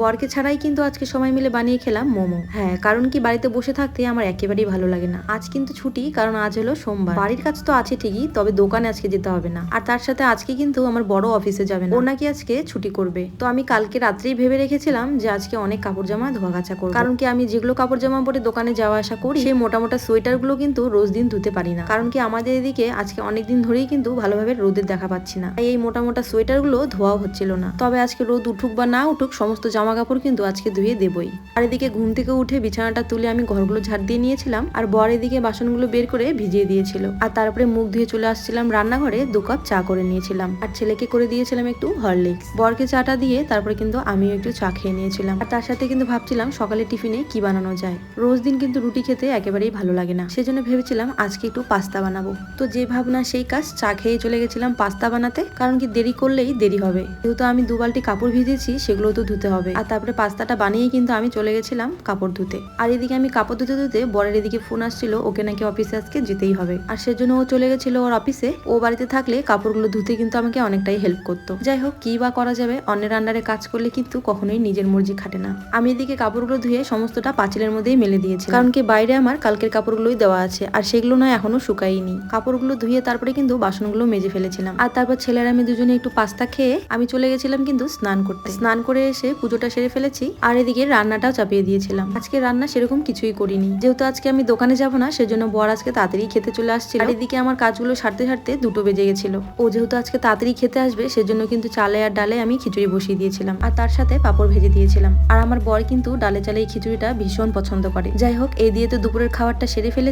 বরকে ছাড়াই কিন্তু আজকে সময় মিলে বানিয়ে খেলাম মোমো। হ্যাঁ কারণ কি বাড়িতে বসে থাকতে আমার একেবারেই ভালো লাগে না। আজ কিন্তু ছুটি, কারণ আজ হলো সোমবার। বাড়ির কাজ তো আছে ঠিকই, তবে দোকানে আজকে যেতে হবে না। আর তার সাথে আজকে কিন্তু আমার বড় অফিসে যাবে না। ও নাকি আজকে ছুটি করবে। তো আমি কালকে রাত্রেই ভেবে রেখেছিলাম যে আজকে অনেক কাপড় জামা ধোয়া কাচা করব। কারণ কি আমি যেগুলো কাপড় জামা পরে দোকানে যাওয়া আসা করি, সেই মোটা মোটা সোয়েটারগুলো কিন্তু রোজ দিন ধুতে পারি না। কারণ কি আমাদের এদিকে আজকে অনেক দিন ধরেই কিন্তু ভালোভাবে রোদের দেখা পাচ্ছি না। এই মোটা মোটা সোয়েটারগুলো ধোয়াও হচ্ছিল না। তবে আজকে রোদ উঠুক বা না উঠুক, সমস্ত জামা কাপড় কিন্তু আজকে ধুয়ে দেবই। আর এদিকে ঘুম থেকে উঠে বিছানাটা তুলে আমি ঘরগুলো ঝাড় দিয়ে নিয়েছিলাম, আর বর এদিকে বাসনগুলো বের করে ভিজিয়ে দিয়েছিল। আর তারপরে মুখ ধুয়ে চলে আসছিলাম রান্নাঘরে, দু কাপ চা করে নিয়েছিলাম। আর ছেলেকে করে দিয়েছিলাম একটু হরলিক্স। বরকে চাটা দিয়ে তারপরে কিন্তু আমিও একটু চা খেয়ে নিয়েছিলাম। আর তার সাথে কিন্তু ভাবছিলাম সকালে টিফিনে কি বানানো যায়। রোজ দিন কিন্তু রুটি খেতে একেবারেই ভালো লাগে না। সেজন্য ভেবেছিলাম আজকে একটু পাস্তা বানাবো। তো যে ভাবনা সেই কাজ চা খেয়ে চলে গেছিলাম পাস্তা বানাতে, কারণ কি দেরি করলেই দেরি হবে। যেহেতু আমি দু বালতি কাপড় ভিজেছি সেগুলো তো ধুতে হবে। আর তারপরে পাস্তাটা বানিয়ে কিন্তু আমি চলে গেছিলাম কাপড় ধুতে। আর এদিকে আমি কাপড় ধুতে ধুতে বরের এদিকে ফোন আসছিল, ওকে নাকি অফিসে আজকে যেতেই হবে। আর সেজন্য ও চলে গেছিল ওর অফিসে। ও বাড়িতে থাকলে কাপড়গুলো ধুতে কিন্তু আমাকে অনেকটাই হেল্প করতো। যাই হোক, কি বা করা যাবে, অন্যের আন্ডারে কাজ করলে কিন্তু কখনোই নিজের মর্জি খাটে না। আমি এদিকে কাপড়গুলো ধুয়ে সমস্তটা পাঁচিলের মধ্যেই মেলে দিয়েছি কারণ কি বাইরে আমার কালকের কাপড়গুলোই দেওয়া আছে, আর সেগুলো নয় এখনও শুকাইনি কাপড়গুলো ধুয়ে তারপরে কিন্তু বাসনগুলো মেজে ফেলেছিলাম। আর তারপর ছেলেরা আমি দুজনে একটু পাস্তা খেয়ে আমি চলে গেছিলাম কিন্তু স্নান করতে। স্নান করে এসে পুজোটা সেরে ফেলেছি, আর এদিকে রান্নাটাও চাপিয়ে দিয়েছিলাম। আজকে রান্না সেরকম কিছুই করিনি। যেহেতু আজকে আমি দোকানে যাব না, সেজন্য বর আজকে তাড়াতাড়ি খেতে চলে আসছিল। আর এদিকে আমার কাজগুলো সারতে সারতে দুটো বেজে গেছিল। ও যেহেতু আজকে তাড়াতাড়ি খেতে আসবে, সেজন্য কিন্তু চালে আর ডালে আমি খিচুড়ি বসিয়ে দিয়েছিলাম। আর তার সাথে পাপড় ভেজে দিয়েছিলাম। আর আমার বর কিন্তু ডালে চালে এই খিচুড়িটা ভীষণ পছন্দ করে। যাই হোক এই দিয়ে তো দুপুরের খাবারটা সেরে ফেলেছিলাম